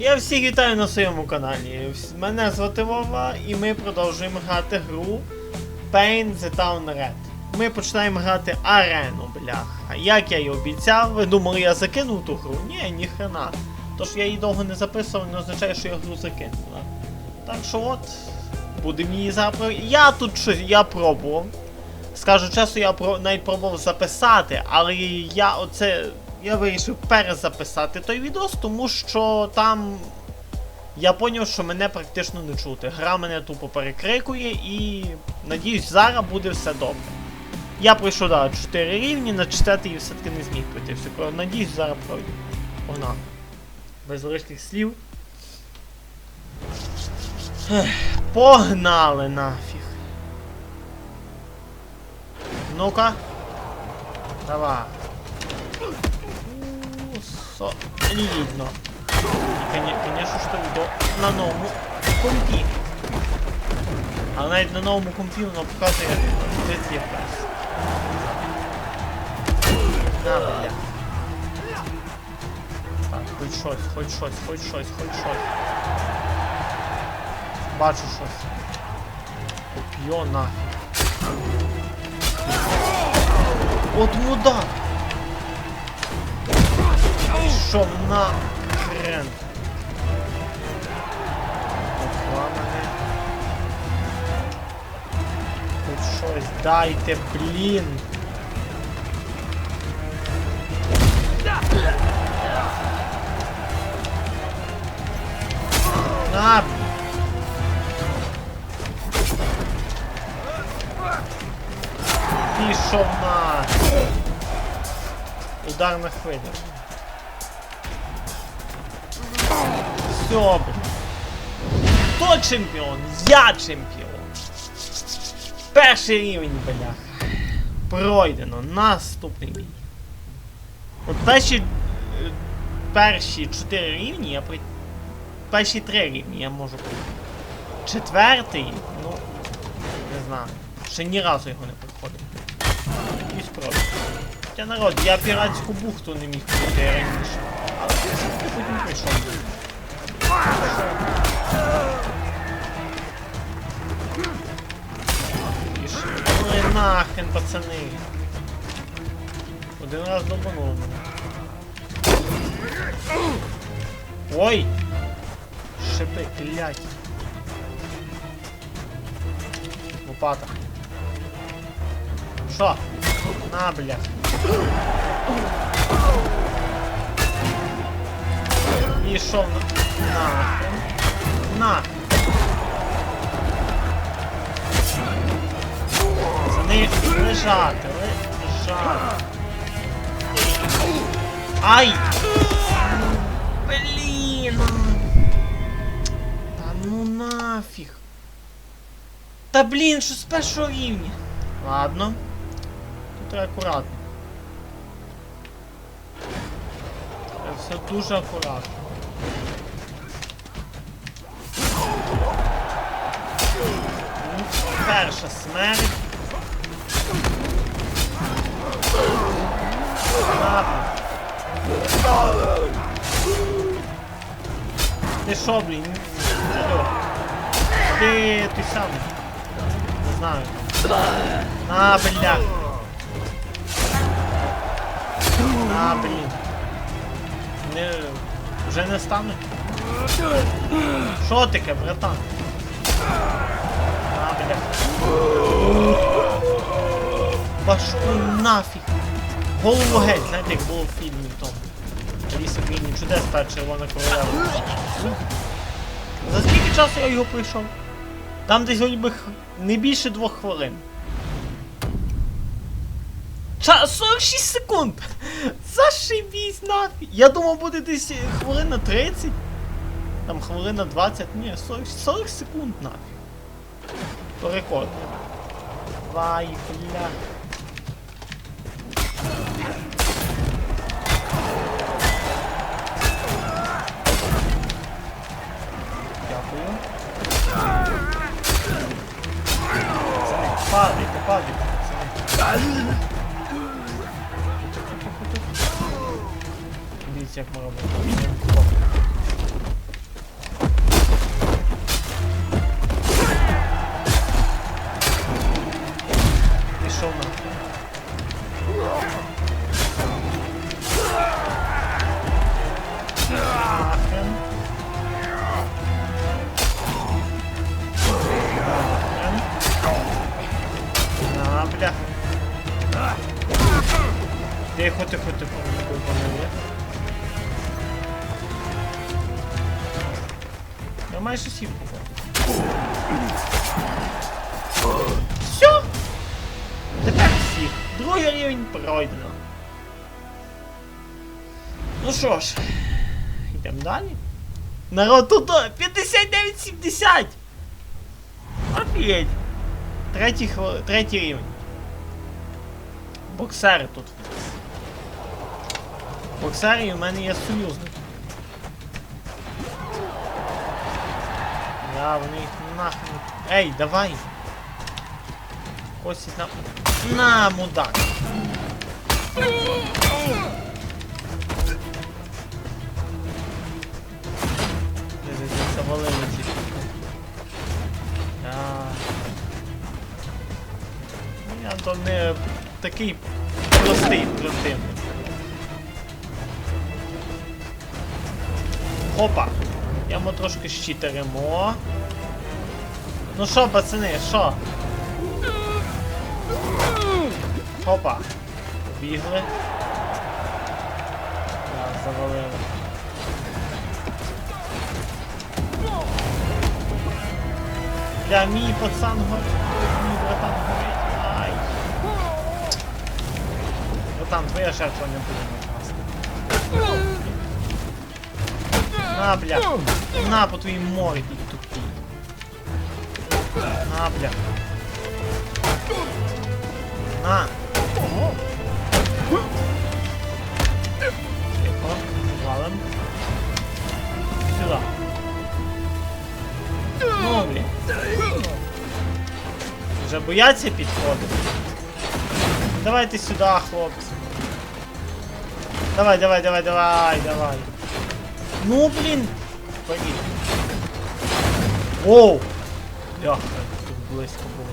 Я всіх вітаю на своєму каналі. Мене звати Вова і ми продовжуємо грати гру Paint the Town Red. Ми починаємо грати арену, бляха. Як я і обіцяв, ви думали, я закинув ту гру? Ні, ніхрена. То, що я її довго не записував, не означає, що я гру закинув. да. Так що от, будемо її запро... Я тут щось, я пробував. Скажу чесно, я про... навіть пробував записати, але я оце. Я вирішив перезаписати той відос, тому що там я зрозумів, що мене практично не чути. Гра мене тупо перекрикує і надіюсь, зараз буде все добре. Я пройшов да, 4 рівні, на 4 все-таки не зміг пройти все. Надіюсь, зараз пройду. Погнали. Без лишніх слів. Погнали нафіг. Ну-ка. Давай. Со... Видно. Конечно, що до... на новому компі. Але навіть на новому компі воно показує 30 FPS. На, бля. Так, хоч щось, хоч щось, хоч щось, хоч щось. Бачу щось. Коп'йо нафіг. От мудак! Пішов на хрен. Обламане. Хоч щось дайте, блін. На, блін. Пішов на. Удар на хвилю. Все. Хто чемпіон? Я чемпіон. Перший рівень, бляха. Пройдено. Наступний бій. От перші. е, Перші чотири рівні я пройти. Перші три рівні я можу пройти. Четвертий, ну. Не знаю. Ще ні разу його не проходив. І спробую. Хоча народ, я піратську бухту не міг пройти раніше. Але я все-таки потім прийшов. Пішли нахрен, пацани. Один раз долбанув мене. Ой! Шипи, клять. Лопата. Що? На, бля. Пішов на... Нахрен. На. Пацани, лежати, лежати. Ай! Блін! Та ну нафіг. Та блін, що з першого рівня? Ладно. Тут треба акуратно. Все дуже акуратно. Перша смерть. Ти що, блін? Ти ти сам. Не знаю. На, бля. На, блін. Не. Вже не стане? Що таке, братан? Башку нафіг. Голову геть, знаєте, як було в фільмі тому. Аліса в країні чудес та червона королева. За скільки часу я його пройшов? Там десь би не більше двох хвилин. Ча 46 секунд! Зашибісь нафіг! Я думав буде десь хвилина 30. Там хвилина 20, ні, 40, 40 секунд нафіг. То рекорд. Вай, бля. Дякую. Падайте, падайте. пацани. Дивіться, як ми робимо. сюда. Тихо, тихо, тихо, такой банане. Я майже сів Все! Тепер всіх. Другой рівень пройдено. Ну что ж, йдемо далі. Народ тут 59-70! Оп'ять! Третій, третій рівень. Боксери тут. Боксери і в мене є союзник. Да, вони їх нахрен. Ей, давай! Ось на. На, мудак! Завалили ці. Да. Ну, Я то не такий простий противник. Опа! Йому трошки щитеримо. Ну що, пацани, що? Опа. Побігли. Так, завалили. Бля, мій пацан горить. Братан, твоя жертва не буде напасти. На, бля. На по твоїй морді тупій. На, бля. На. Тихо. Валим. Сюда. Ну, блін. Вже бояться підходити. Давайте сюди, хлопці. Давай, давай, давай, давай, давай. Ну, блін. Пойди. Воу! Бляха, тут близько було.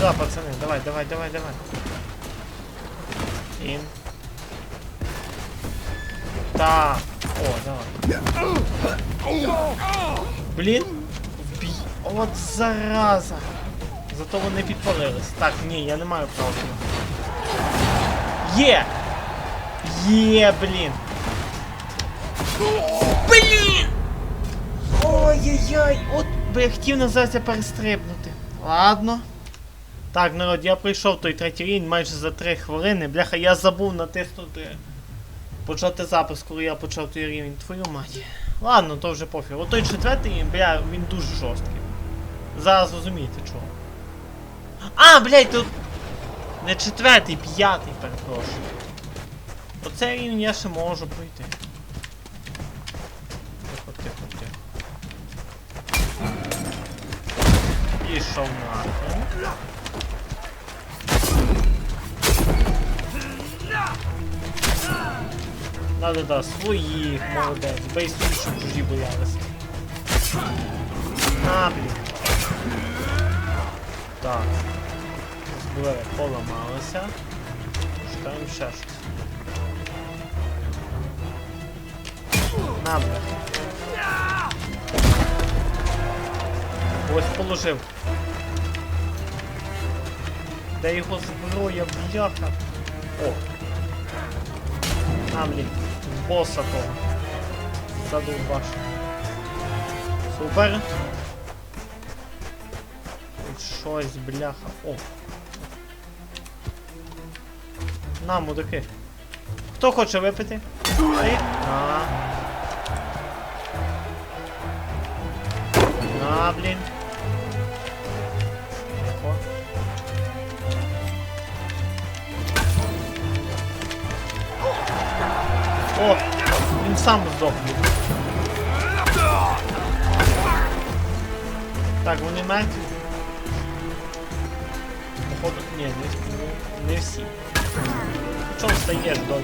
Да, пацаны, давай, давай, давай, давай. Ин. Так. О, давай. Блін. Вбій. От зараза. Зато вони підпалились. Так, ні, я не маю права. Є! Є, блін. Блін! Ой-ой-ой, от би я хотів назад перестрибнути. Ладно. Так, народ, я пройшов той третій рівень майже за 3 хвилини. Бляха, я забув натиснути. Почати запис, коли я почав той рівень. Твою мать. Ладно, то вже пофіг. От той четвертий рівень, бля, він дуже жорсткий. Зараз розумієте чого. А, блядь, тут. Не четвертий, п'ятий, перепрошую. Оцей рівень я ще можу пройти. Тихо, тихо, тихо. Пішов нахрен. Да-да-да, своїх, молодець. Бей собі, щоб чужі боялися. На, блін. Так. Зброя поламалася. Шукаємо ще щось. На, блін. Ось положив. Де його зброя, бляха? О, а, блін, з боса того. Задовбаш. Супер. Тут щось, бляха. О. На, мудаки. Хто хоче випити? Ти? На. На, блін. О, він сам здохне. Так, вони мертві. Походу, ні, не, не всі. Чого стаєш, док?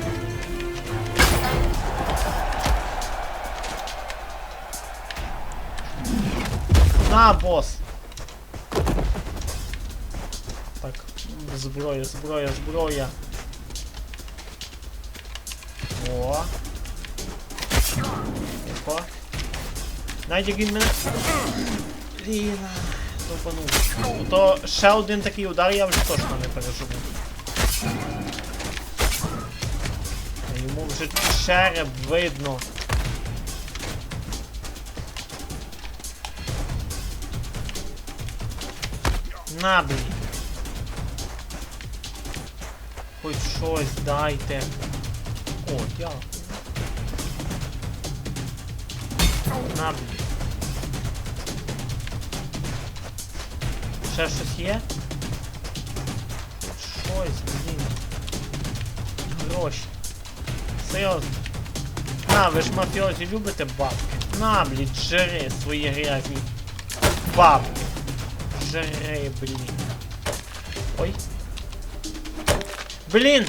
На, бос! Так, зброя, зброя, зброя. О. Тихо. Найдя він мене. Ліна. довбанув. То ще один такий удар я вже точно не переживу. Йому вже череп видно. На, блін. Хоч щось дайте. О, дякую. На, блін. Ще щось є? Щось, блін. Гроші. Серйозно. На, ви ж мафіозі любите бабки. На, блін, жри свої грязні бабки. Жри, блін. Ой. Блін!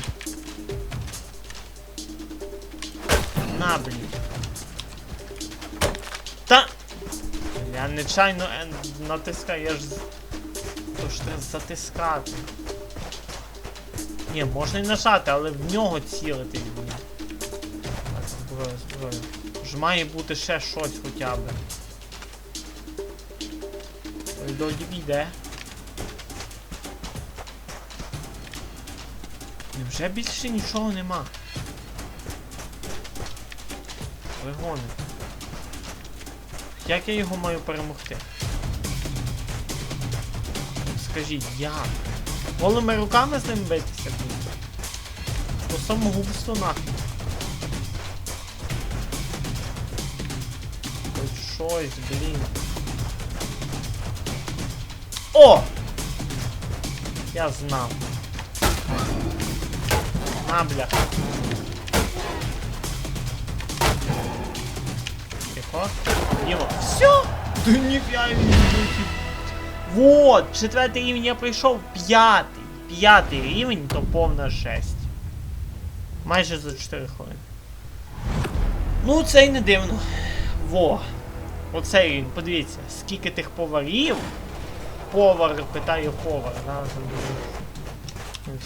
На, блін. Та! Я нечайно е, натискаю, я ж... То ж треба затискати. Ні, можна і нажати, але в нього цілити зброя. Ж має бути ще щось хоча б. Доді йде. Невже більше нічого нема? Вигони. Як я його маю перемогти? Скажіть, як? Голими руками з ним битися буде? По самогубство нахуй. Хоч щось, блін. О! Я знав. На, бля. Тихо. Дімо. Все! Ти ніфіга не. Вот! Четвертий рівень я пройшов. П'ятий. П'ятий рівень то повна жесть. Майже за 4 хвилини. Ну, це й не дивно. Во. Оцей рівень, подивіться, скільки тих поварів. Повар, питаю повар. Подивіться.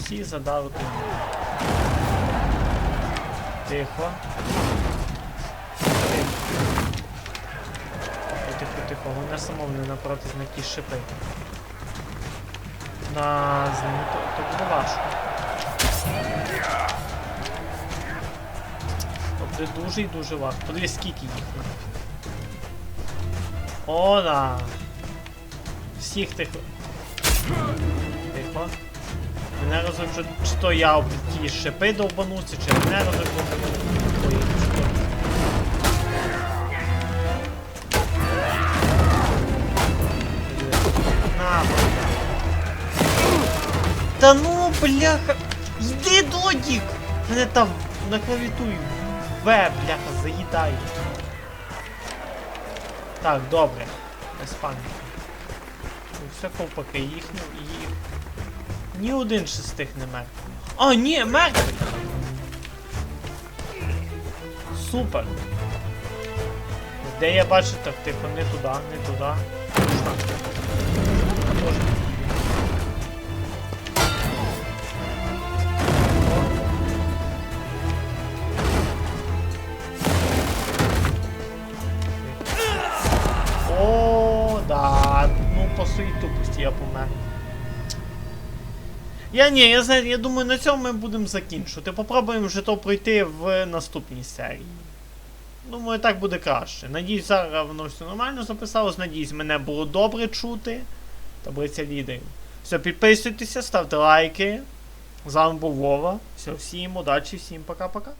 Всі задали тут. Тихо. Тихо. Тихо, тихо, вона самовне напроти знаки шипи. На ними то, то буде важко. То буде дуже і дуже важко. Подивись, скільки їх. О, да. Всіх тих. Тихо. Мене розумію, чи то я об ті шипи довбануться, чи мене розумію. На. Та ну, бляха! Йди, додік! Мене там на клавіатурі В, бляха, заїдає. Так, добре. Без паніки. Все ковпаки їхні і. Ні один ще з тих не мертвий. А, ні, мертвий! Супер! Де я бачу, так типу не туди, не туди. Тоже. Своїй тупості я помер. Я ні, я знаю, я думаю, на цьому ми будемо закінчувати. Попробуємо вже то пройти в наступній серії. Думаю, так буде краще. Надіюсь, зараз воно все нормально записалось. Надіюсь, мене було добре чути. Таблиця лідерів. Все, підписуйтеся, ставте лайки. З вами був Вова. Все, всім удачі, всім пока-пока.